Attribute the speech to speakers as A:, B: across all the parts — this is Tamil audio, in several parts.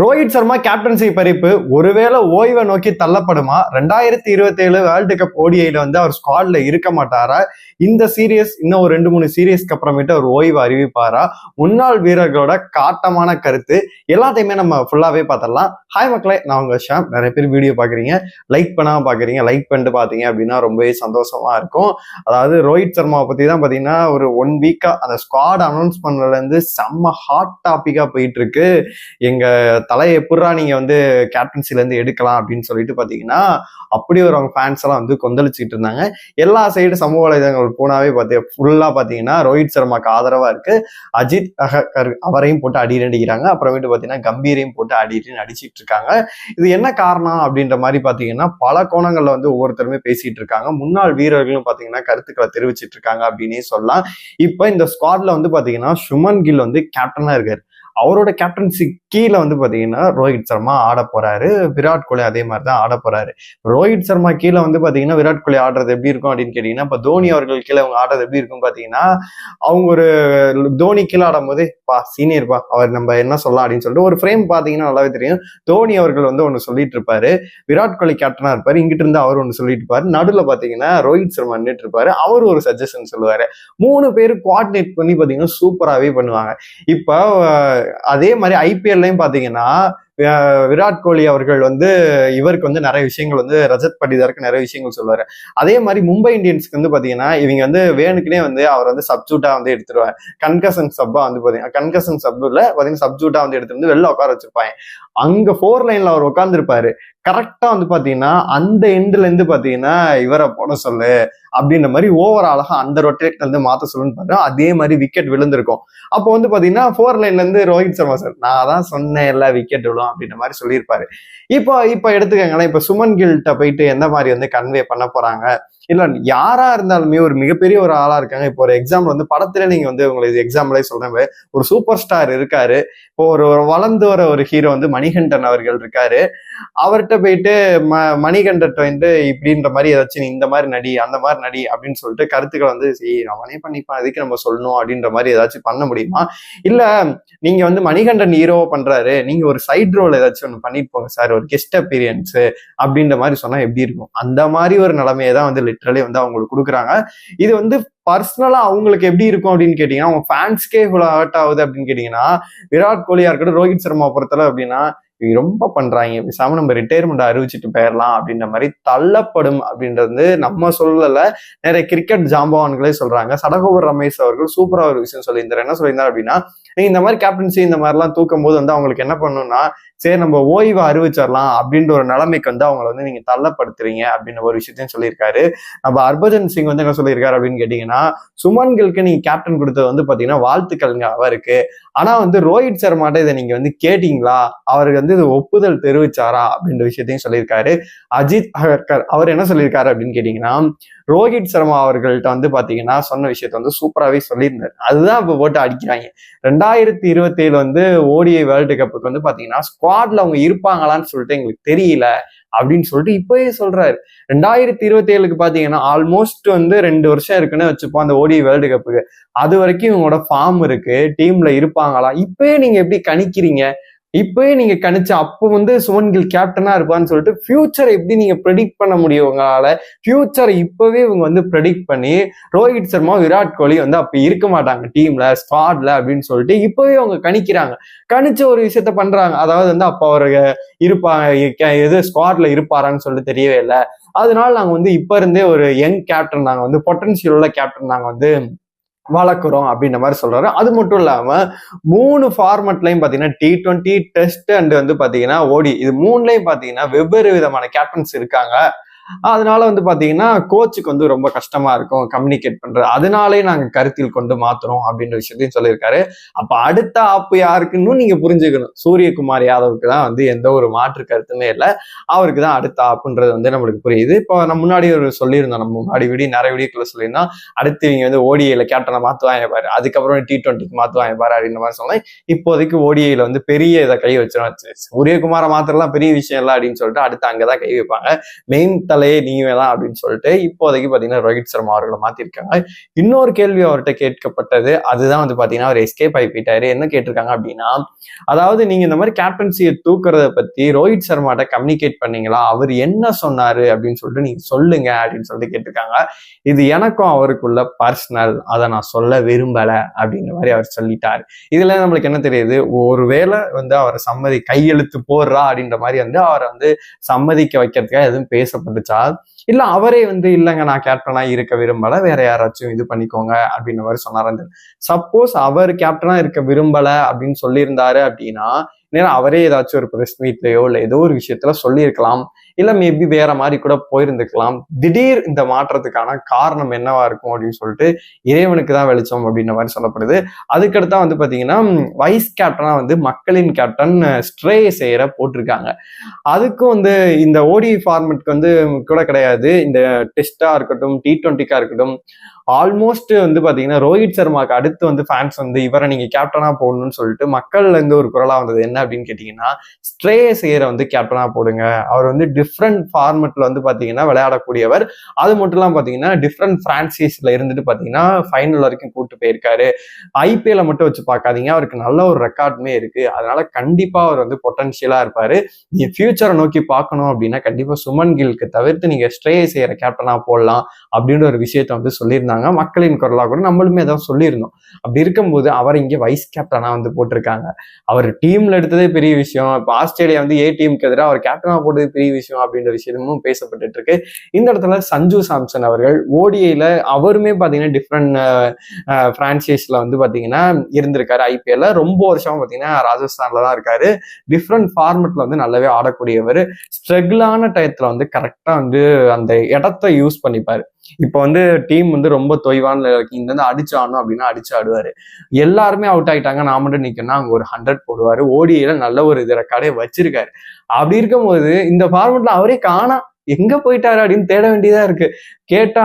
A: ரோஹித் சர்மா கேப்டன்சி பறிப்பு ஒருவேளை ஓய்வை நோக்கி தள்ளப்படுமா? ரெண்டாயிரத்தி இருபத்தி ஏழு வேர்ல்டு கப் ஓடிஐல வந்து அவர் ஸ்குவாட்ல இருக்க மாட்டாரா? இந்த சீரியஸ் இன்னும் ஒரு ரெண்டு மூணு சீரியஸ்க்கு அப்புறமேட்டு அவர் ஓய்வு அறிவிப்பாரா? முன்னாள் வீரர்களோட காட்டமான கருத்து எல்லாத்தையுமே நம்ம ஃபுல்லாவே பார்த்துடலாம். ஹாய் மக்களே நான் உங்க ஷாம். நிறைய பேர் வீடியோ பாக்குறீங்க லைக் பண்ணாம பாக்குறீங்க லைக் பண்ணிட்டு பாத்தீங்க அப்படின்னா ரொம்பவே சந்தோஷமா இருக்கும். அதாவது ரோஹித் சர்மாவை பத்தி தான் பாத்தீங்கன்னா ஒரு ஒன் வீக்கா அந்த ஸ்குவாட் அனௌன்ஸ் பண்ணதுல இருந்து செம்ம ஹாட் டாபிக்கா போயிட்டு இருக்கு. எங்க தலையை எப்படா நீங்க வந்து கேப்டன்சில இருந்து எடுக்கலாம் அப்படின்னு சொல்லிட்டு பாத்தீங்கன்னா அப்படி ஒரு அவங்க ஃபேன்ஸ் எல்லாம் வந்து கொந்தளிச்சுட்டு இருந்தாங்க. எல்லா சைடு சமூக வலைதளங்கள் போனாவே பார்த்து ஃபுல்லா பாத்தீங்கன்னா ரோஹித் சர்மாக்கு ஆதரவா இருக்கு. அஜித் அகர் அவரையும் போட்டு அடி அடிக்கிறாங்க அப்புறமேட்டு பாத்தீங்கன்னா கம்பீரையும் போட்டு அடி அடிச்சிட்டு இருக்காங்க. இது என்ன காரணம் அப்படின்ற மாதிரி பாத்தீங்கன்னா பல கோணங்கள்ல வந்து ஒவ்வொருத்தருமே பேசிட்டு இருக்காங்க. முன்னாள் வீரர்களும் பாத்தீங்கன்னா கருத்துக்களை தெரிவிச்சிட்டு இருக்காங்க அப்படின்னே சொல்லலாம். இப்ப இந்த ஸ்குவாட்ல வந்து பாத்தீங்கன்னா சுமன் கில் வந்து கேப்டனா இருக்காரு. அவரோட கேப்டன்சி கீழே வந்து பார்த்தீங்கன்னா ரோஹித் சர்மா ஆட போறாரு. விராட் கோலி அதே மாதிரி தான் ஆட போறாரு. ரோஹித் சர்மா கீழே வந்து பார்த்தீங்கன்னா விராட் கோலி ஆடுறது எப்படி இருக்கும் அப்படின்னு கேட்டீங்கன்னா இப்போ தோனி அவர்கள் கீழே அவங்க ஆடுறது எப்படி இருக்கும் பார்த்தீங்கன்னா அவங்க ஒரு தோனி கீழே ஆடும்போது பா சீனியர் பா அவர் நம்ம என்ன சொல்லலாம்? அப்படின்னு சொல்லிட்டு ஒரு ஃப்ரேம் பார்த்தீங்கன்னா நல்லாவே தெரியும். தோனி அவர்கள் வந்து ஒன்று சொல்லிட்டு இருப்பாரு. விராட் கோலி கேப்டனாக இருப்பார். இங்கிட்டு இருந்து அவர் ஒன்று சொல்லிட்டு இருப்பாரு. நடுவில் பார்த்தீங்கன்னா ரோஹித் சர்மா நின்றுட்டு இருப்பாரு. அவர் ஒரு சஜஷன் சொல்லுவார். மூணு பேர் குவாடினேட் பண்ணி பார்த்தீங்கன்னா சூப்பராகவே பண்ணுவாங்க. இப்போ அதே மாதிரி ஐபிஎல் பாத்தீங்கன்னா விராட் கோலி அவர்கள் வந்து இவருக்கு வந்து நிறைய விஷயங்கள் வந்து ரஜத் பட்டிதாருக்கு நிறைய விஷயங்கள் சொல்லுவாரு. அதே மாதிரி மும்பை இந்தியன்ஸ்க்கு வந்து பாத்தீங்கன்னா இவங்க வந்து வேணுக்குனே வந்து அவர் வந்து சப்ஜூட்டா வந்து எடுத்துருவாங்க. கன்கசன் சப்பா வந்து பாத்தீங்கன்னா கன்கசன் சப்ல பாத்தீங்கன்னா சப்ஜூட்டா வந்து எடுத்து வந்து வெளில உட்கார வச்சிருப்பாங்க. அங்க ஃபோர் லைன்ல அவர் உட்காந்துருப்பாரு கரெக்டா வந்து பாத்தீங்கன்னா அந்த எண்ட்ல இருந்து பாத்தீங்கன்னா இவரை போட சொல்லு அப்படின்ற மாதிரி ஓவர் அழகா அந்த ரொட்டேட்ல இருந்து மாத்த சொல்லுன்னு பார்த்தா அதே மாதிரி விக்கெட் விழுந்திருக்கும். அப்போ வந்து பாத்தீங்கன்னா ஃபோர் லைன்ல இருந்து ரோஹித் சர்மா சார் நான் தான் சொன்னேன் எல்லா விக்கெட் விழும் அப்படின்ற மாதிரி சொல்லியிருப்பாரு. இப்போ இப்போ எடுத்துக்கங்களேன் இப்போ சுமன் கில்ட்ட போயிட்டு எந்த மாதிரி வந்து கன்வே பண்ண போறாங்க? இல்ல யாரா இருந்தாலுமே ஒரு மிகப்பெரிய ஒரு ஆளா இருக்காங்க. இப்போ ஒரு எக்ஸாம்பிள் வந்து படத்துல நீங்க வந்து உங்களுக்கு எக்ஸாம்பிளே சொல்றேன் ஒரு சூப்பர் ஸ்டார் இருக்காரு. இப்போ ஒரு வளர்ந்து வர ஒரு ஹீரோ வந்து மணிகண்டன் அவர்கள் இருக்காரு. அவர்கிட்ட போயிட்டு ம மணிகண்டன் வந்து இப்படின்ற மாதிரி ஏதாச்சும் நீ இந்த மாதிரி நடி அந்த மாதிரி நடி அப்படின்னு சொல்லிட்டு கருத்துக்களை வந்து சரி அவனே பண்ணிப்பான் அதுக்கு நம்ம சொல்லணும்? அப்படின்ற மாதிரி ஏதாச்சும் பண்ண முடியுமா? இல்ல நீங்க வந்து மணிகண்டன் ஹீரோவா பண்றாரு நீங்க ஒரு சைட் ரோல் ஏதாச்சும் ஒன்று பண்ணிட்டு போங்க சார் ஒரு கெஸ்ட் அப்பீரியன்ஸ் அப்படின்ற மாதிரி சொன்னா எப்படி இருக்கும்? அந்த மாதிரி ஒரு நிலைமையை தான் வந்து லிட்ரலி வந்து அவங்களுக்கு கொடுக்குறாங்க. இது வந்து பர்சனலா அவங்களுக்கு எப்படி இருக்கும் அப்படின்னு கேட்டீங்கன்னா அவங்க ஃபேன்ஸ்க்கே இவ்வளவு ஹர்ட் ஆகுது அப்படின்னு கேட்டீங்கன்னா விராட் கோலியா இருக்கட்டும் ரோஹித் சர்மா பொறுத்தல அப்படின்னா ரொம்ப பண்றாங்க. பேசாம நம்ம ரிட்டையர்மெண்ட் அறிவிச்சிட்டு போயிடலாம் அப்படின்ற மாதிரி தள்ளப்படும் அப்படின்றது நம்ம சொல்லல. நிறைய கிரிக்கெட் ஜாம்பவான்களே சொல்றாங்க. சடகோபர் ரமேஷ் அவர்கள் சூப்பரா ஒரு விஷயம் சொல்லியிருந்தார் என்ன சொல்லியிருந்தார் அப்படின்னா நீங்கள் இந்த மாதிரி கேப்டன்சி இந்த மாதிரிலாம் தூக்கும் போது வந்து அவங்களுக்கு என்ன பண்ணணும்னா சரி நம்ம ஓய்வு அறிவிச்சிடலாம் அப்படின்ற ஒரு நிலைமைக்கு வந்து அவங்களை வந்து நீங்க தள்ளப்படுத்துறீங்க அப்படின்னு ஒரு விஷயத்தையும் சொல்லியிருக்காரு. நம்ம ஹர்பஜன் சிங் வந்து என்ன சொல்லியிருக்காரு அப்படின்னு கேட்டீங்கன்னா சுமன்களுக்கு நீங்க கேப்டன் கொடுத்தது வந்து பாத்தீங்கன்னா வாழ்த்துக்கள்ங்க அவருக்கு. ஆனா வந்து ரோஹித் சர்மாட்ட இதை நீங்க வந்து கேட்டீங்களா? அவருக்கு வந்து இது ஒப்புதல் தெரிவிச்சாரா? அப்படின்ற விஷயத்தையும் சொல்லியிருக்காரு. அஜித் அகர்கர் அவர் என்ன சொல்லியிருக்காரு அப்படின்னு கேட்டீங்கன்னா ரோஹித் சர்மா அவர்கள்ட்ட வந்து பார்த்தீங்கன்னா சொன்ன விஷயத்த வந்து சூப்பராகவே சொல்லியிருந்தார். அதுதான் இப்போ போட்டு அடிக்கிறாங்க. ரெண்டாயிரத்தி இருபத்தி ஏழு வந்து ஓடிஐ வேர்ல்டு கப்புக்கு வந்து பார்த்தீங்கன்னா ஸ்குவாட்ல அவங்க இருப்பாங்களான்னு சொல்லிட்டு எங்களுக்கு தெரியல அப்படின்னு சொல்லிட்டு இப்பவே சொல்றாரு. ரெண்டாயிரத்தி இருபத்தி ஏழுக்கு பாத்தீங்கன்னா ஆல்மோஸ்ட் வந்து ரெண்டு வருஷம் இருக்குன்னு வச்சுப்போம் அந்த ஓடி வேர்ல்டு கப்புக்கு. அது வரைக்கும் இவங்களோட ஃபார்ம் இருக்கு டீம்ல இருப்பாங்களா? இப்பயே நீங்க எப்படி கணிக்கிறீங்க? இப்பயே நீங்க கணிச்ச அப்போ வந்து சுமன் கில் கேப்டனா இருப்பான்னு சொல்லிட்டு ஃபியூச்சரை எப்படி நீங்க ப்ரெடிக்ட் பண்ண முடியும் உங்களால? ஃபியூச்சரை இப்பவே இவங்க வந்து ப்ரெடிக்ட் பண்ணி ரோஹித் சர்மா விராட் கோலி வந்து அப்ப இருக்க மாட்டாங்க டீம்ல ஸ்குவாட்ல அப்படின்னு சொல்லிட்டு இப்பவே அவங்க கணிக்கிறாங்க. கணிச்ச ஒரு விஷயத்த பண்றாங்க. அதாவது வந்து அப்ப அவர் இருப்பாங்க எது ஸ்குவாட்ல இருப்பாரான்னு சொல்லிட்டு தெரியவே இல்லை. அதனால நாங்க வந்து இப்ப இருந்தே ஒரு யங் கேப்டன் நாங்க வந்து பொட்டன்சியல் உள்ள கேப்டன் நாங்க வந்து வளர்க்குறோம் அப்படின்ற மாதிரி சொல்றாரு. அது மட்டும் இல்லாம மூணு ஃபார்மெட்லையும் பாத்தீங்கன்னா டி ட்வெண்ட்டி டெஸ்ட் அண்ட் வந்து பாத்தீங்கன்னா ஓடி இது மூணுலையும் பாத்தீங்கன்னா வெவ்வேறு விதமான கேப்டன்ஸ் இருக்காங்க. அதனால வந்து பாத்தீங்கன்னா கோச்சுக்கு வந்து ரொம்ப கஷ்டமா இருக்கும் கம்யூனிகேட் பண்றது. அதனாலே நாங்க கருத்தில் கொண்டு மாத்துறோம் அப்படின்ற விஷயத்தையும் சொல்லியிருக்காரு. அப்ப அடுத்த ஆப்பு யாருக்குன்னு நீங்க புரிஞ்சுக்கணும். சூரியகுமார் யாதவுக்கு தான் வந்து எந்த ஒரு மாற்று கருத்துமே இல்லை. அவருக்கு தான் அடுத்த ஆப்புன்றது வந்து நம்மளுக்கு புரியுது. இப்போ நம்ம முன்னாடி ஒரு சொல்லியிருந்தோம் நம்ம முன்னாடி வீடியோ நிறைய வீடியோக்குள்ள சொல்லியிருந்தோம் அடுத்து இவங்க வந்து ஓடிஐல கேப்டனை மாத்துவாங்க பாரு. அதுக்கப்புறம் டி ட்வெண்ட்டிக்கு மாத்துவாங்க பாரு அப்படின்ற மாதிரி சொன்னேன். இப்போதைக்கு ஓடிஐல வந்து பெரிய இதை கை வச்சிடும் சூரியகுமாரை மாத்திரலாம் பெரிய விஷயம் இல்லை அப்படின்னு சொல்லிட்டு அடுத்து அங்கதான் கை வைப்பாங்க. மெயின் ஆளே நீங்க தான் அப்படின்னு சொல்லிட்டு இப்போதைக்கு பாத்தீங்கன்னா ரோஹித் சர்மா அவர்களை மாத்திருக்காங்க. இன்னொரு கேள்வி அவர்கிட்ட கேட்கப்பட்டது அதுதான் வந்து பாத்தீங்கன்னா அவர் எஸ்கேப் ஆகி போயிட்டாரு. என்ன கேட்டிருக்காங்க அப்படின்னா அதாவது நீங்க இந்த மாதிரி கேப்டன்சியை தூக்குறத பத்தி ரோஹித் சர்மாட்ட கம்யூனிகேட் பண்ணீங்களா? அவர் என்ன சொன்னாரு அப்படின்னு சொல்லிட்டு நீங்க சொல்லுங்க அப்படின்னு சொல்லிட்டு கேட்டிருக்காங்க. இது எனக்கும் அவருக்குள்ள பர்சனல் அதை நான் சொல்ல விரும்பல அப்படின்ற மாதிரி அவர் சொல்லிட்டாரு. இதுல நம்மளுக்கு என்ன தெரியுது? ஒருவேளை வந்து அவரை சம்மதி கையெழுத்து போடுறா அப்படின்ற மாதிரி வந்து அவரை வந்து சம்மதிக்க வைக்கிறதுக்காக எதுவும் பேசப்பட்டுச்சா இல்ல அவரே வந்து இல்லைங்க நான் கேப்டனா இருக்க விரும்பல வேற யாராச்சும் இது பண்ணிக்கோங்க அப்படின்ற மாதிரி சொன்னாரு. சப்போஸ் அவர் கேப்டனா இருக்க விரும்பல அப்படின்னு சொல்லியிருந்தாரு அப்படின்னா நேரம் அவரே ஏதாச்சும் ஒரு ப்ரெஸ் மீட்லயோ இல்லை ஏதோ ஒரு விஷயத்துல சொல்லியிருக்கலாம். இல்ல மேபி வேற மாதிரி கூட போயிருந்துக்கலாம். திடீர் இந்த மாற்றத்துக்கான காரணம் என்னவா இருக்கும் அப்படின்னு சொல்லிட்டு இறைவனுக்கு தான் வெளிச்சம் அப்படின்ற மாதிரி சொல்லப்படுது. அதுக்கடுத்தா வந்து பாத்தீங்கன்னா வைஸ் கேப்டனா வந்து மக்களின் கேப்டன் ஸ்ட்ரே செய்யற போட்டிருக்காங்க. அதுக்கும் வந்து இந்த ஓடி ஃபார்மெட்க்கு வந்து கூட கிடையாது. இந்த டெஸ்டா இருக்கட்டும் டி டுவெண்ட்டிக்கா இருக்கட்டும் ஆல்மோஸ்ட் வந்து பாத்தீங்கன்னா ரோஹித் சர்மாக்கு அடுத்து வந்து ஃபேன்ஸ் வந்து இவரை நீங்க கேப்டனா போடணும்னு சொல்லிட்டு மக்கள்ல இருந்து ஒரு குரலா வந்தது என்ன அப்படின்னு கேட்டீங்கன்னா ஸ்ட்ரே செய்யற வந்து கேப்டனா போடுங்க. அவர் வந்து டிஃப்ரெண்ட் ஃபார்மெட்ல வந்து பாத்தீங்கன்னா விளையாடக்கூடியவர். அது மட்டும் இல்லாம பாத்தீங்கன்னா டிஃப்ரெண்ட் ஃப்ரான்சைஸில் இருந்துட்டு பாத்தீங்கன்னா ஃபைனல் வரைக்கும் கூட்டு போயிருக்காரு. ஐபிஎல்ல மட்டும் வச்சு பார்க்காதீங்க அவருக்கு நல்ல ஒரு ரெக்கார்டுமே இருக்கு. அதனால கண்டிப்பா அவர் வந்து பொட்டன்ஷியலா இருப்பார். நீங்கள் ஃபியூச்சரை நோக்கி பார்க்கணும் அப்படின்னா கண்டிப்பா சுமன் கில்க்கு தவிர்த்து நீங்க ஸ்ட்ரே செய்யற கேப்டனா போடலாம் அப்படின்ற ஒரு விஷயத்த வந்து சொல்லியிருந்தாங்க. மக்களின் குரலா கூட நம்மளுமே ஏதாவது சொல்லியிருந்தோம். அப்படி இருக்கும்போது அவர் இங்கே வைஸ் கேப்டனா வந்து போட்டிருக்காங்க. அவர் டீம்ல எடுத்ததே பெரிய விஷயம். இப்போ ஆஸ்திரேலியா வந்து ஏ டீமுக்கு எதிராக அவர் கேப்டனா போட்டது பெரிய விஷயம். அப்படின்ற விஷயமும் பேசப்பட்டுட்டு இருக்கு. இந்த இடத்துல சஞ்சு சாம்சன் அவர்கள் ஓடிஐல அவருமே பாத்தீங்கன்னா டிஃப்ரெண்ட் பிரான்சைஸ்ல வந்து பாத்தீங்கன்னா இருந்திருக்காரு. ஐபிஎல்ல ரொம்ப வருஷமா பாத்தீங்கன்னா ராஜஸ்தான்ல தான் இருக்காரு. டிஃப்ரெண்ட் ஃபார்மெட்ல வந்து நல்லாவே ஆடக்கூடியவர். ஸ்ட்ரகிளான டயத்துல வந்து கரெக்டா வந்து அந்த இடத்த யூஸ் பண்ணிப்பாரு. இப்போ வந்து டீம் வந்து ரொம்ப தொய்வான இந்த வந்து அடிச்சு ஆடணும் அப்படின்னா அடிச்சு ஆடுவாரு. எல்லாருமே அவுட் ஆயிட்டாங்க. நான் மட்டும் நிக்கணும்னா அங்க ஒரு ஹண்ட்ரட் போடுவாரு. ஓடியில நல்ல ஒரு இதில் கடையை வச்சிருக்காரு. அப்படி இருக்கும்போது இந்த ஃபார்மெட்ல அவரே காணா எங்க போயிட்டாரு அப்படின்னு தேட வேண்டியதா இருக்கு. கேட்டா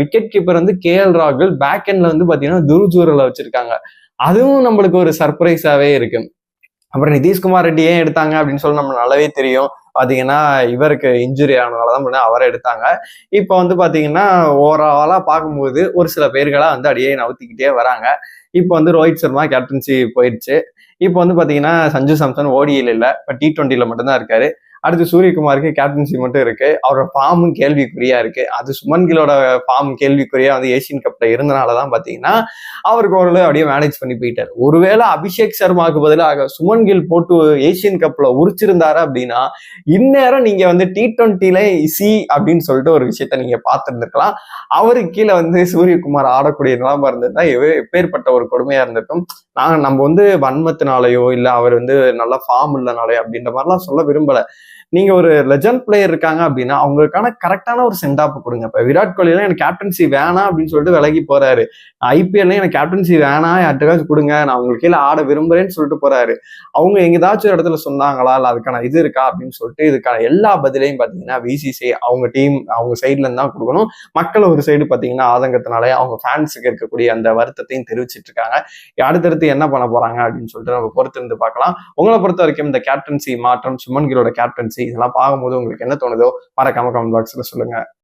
A: விக்கெட் கீப்பர் வந்து கே எல் ராகுல் பேக் எண்ட்ல வந்து பாத்தீங்கன்னா துருஜூரில் வச்சிருக்காங்க. அதுவும் நம்மளுக்கு ஒரு சர்ப்ரைஸாவே இருக்கு. அப்புறம் நிதிஷ்குமார் ரெட்டி ஏன் எடுத்தாங்க அப்படின்னு சொல்லி நம்ம நல்லாவே தெரியும். பார்த்தீங்கன்னா இவருக்கு இன்ஜுரி ஆனதால தான் அவரை எடுத்தாங்க. இப்போ வந்து பார்த்தீங்கன்னா ஓவராலாக பார்க்கும்போது ஒரு சில பேர்களாக வந்து அடியே நவுத்திக்கிட்டே வராங்க. இப்போ வந்து ரோஹித் சர்மா கேப்டன்சி போயிடுச்சு. இப்போ வந்து பார்த்தீங்கன்னா சஞ்சு சாம்சன் ஓடியில் இல்லை. இப்போ டி ட்வெண்ட்டியில் மட்டும்தான் இருக்காரு. அடுத்து சூரியகுமாருக்கு கேப்டன்சி மட்டும் இருக்கு. அவரோட ஃபார்மும் கேள்விக்குறியா இருக்கு. அது சுமன் கிலோட ஃபார்ம் கேள்விக்குறியா வந்து ஏசியன் கப்ல இருந்தனாலதான் பாத்தீங்கன்னா அவருக்கு ஓரளவு அப்படியே மேனேஜ் பண்ணி போயிட்டார். ஒருவேளை அபிஷேக் சர்மாவுக்கு பதிலாக சுமன் கில் போட்டு ஏசியன் கப்ல உரிச்சிருந்தாரு அப்படின்னா இந்நேரம் நீங்க வந்து டி ட்வெண்ட்டில சி அப்படின்னு சொல்லிட்டு ஒரு விஷயத்த நீங்க பார்த்துருந்துருக்கலாம். அவருக்கு கீழே வந்து சூரியகுமார் ஆடக்கூடிய நிலம இருந்ததுன்னா எப்பேற்பட்ட ஒரு கொடுமையா இருந்திருக்கும். நாங்க நம்ம வந்து வன்மத்தினாலேயோ இல்ல அவர் வந்து நல்ல ஃபார்ம் இல்லைனாலயோ அப்படின்ற மாதிரிலாம் சொல்ல விரும்பலை. நீங்க ஒரு லெஜண்ட் பிளேயர் இருக்காங்க அப்படின்னா அவங்களுக்கான கரெக்டான ஒரு சென்டாப் கொடுங்க. இப்ப விராட் கோலிலாம் எனக்கு கேப்டன்சி வேணாம் அப்படின்னு சொல்லிட்டு விலகி போறாரு. ஐபிஎல்ல எனக்கு கேப்டன்சி வேணாம் யார்ட்டுக்காச்சும் கொடுங்க நான் உங்களுக்கு கீழே ஆட விரும்புறேன்னு சொல்லிட்டு போறாரு. அவங்க எங்கேதாச்சும் ஒரு இடத்துல சொன்னாங்களா இல்ல அதுக்கான இது இருக்கா அப்படின்னு சொல்லிட்டு இதுக்கான எல்லா பதிலையும் பாத்தீங்கன்னா விசிசி அவங்க டீம் அவங்க சைட்ல இருந்து தான் கொடுக்கணும். மக்கள் ஒரு சைடு பாத்தீங்கன்னா ஆதங்கத்தினாலே அவங்க ஃபேன்ஸுக்கு இருக்கக்கூடிய அந்த வருத்தத்தையும் தெரிவிச்சிட்டு இருக்காங்க. அடுத்தடுத்து என்ன பண்ண போறாங்க அப்படின்னு சொல்லிட்டு நம்ம பொறுத்திருந்து பார்க்கலாம். உங்களை பொறுத்த வரைக்கும் இந்த கேப்டன்சி மாற்றம் சுமன் கிலோட கேப்டன்சி இதெல்லாம் பார்க்கும்போது உங்களுக்கு என்ன தோணுதோ மறக்காம கமெண்ட் பாக்ஸ்ல சொல்லுங்க.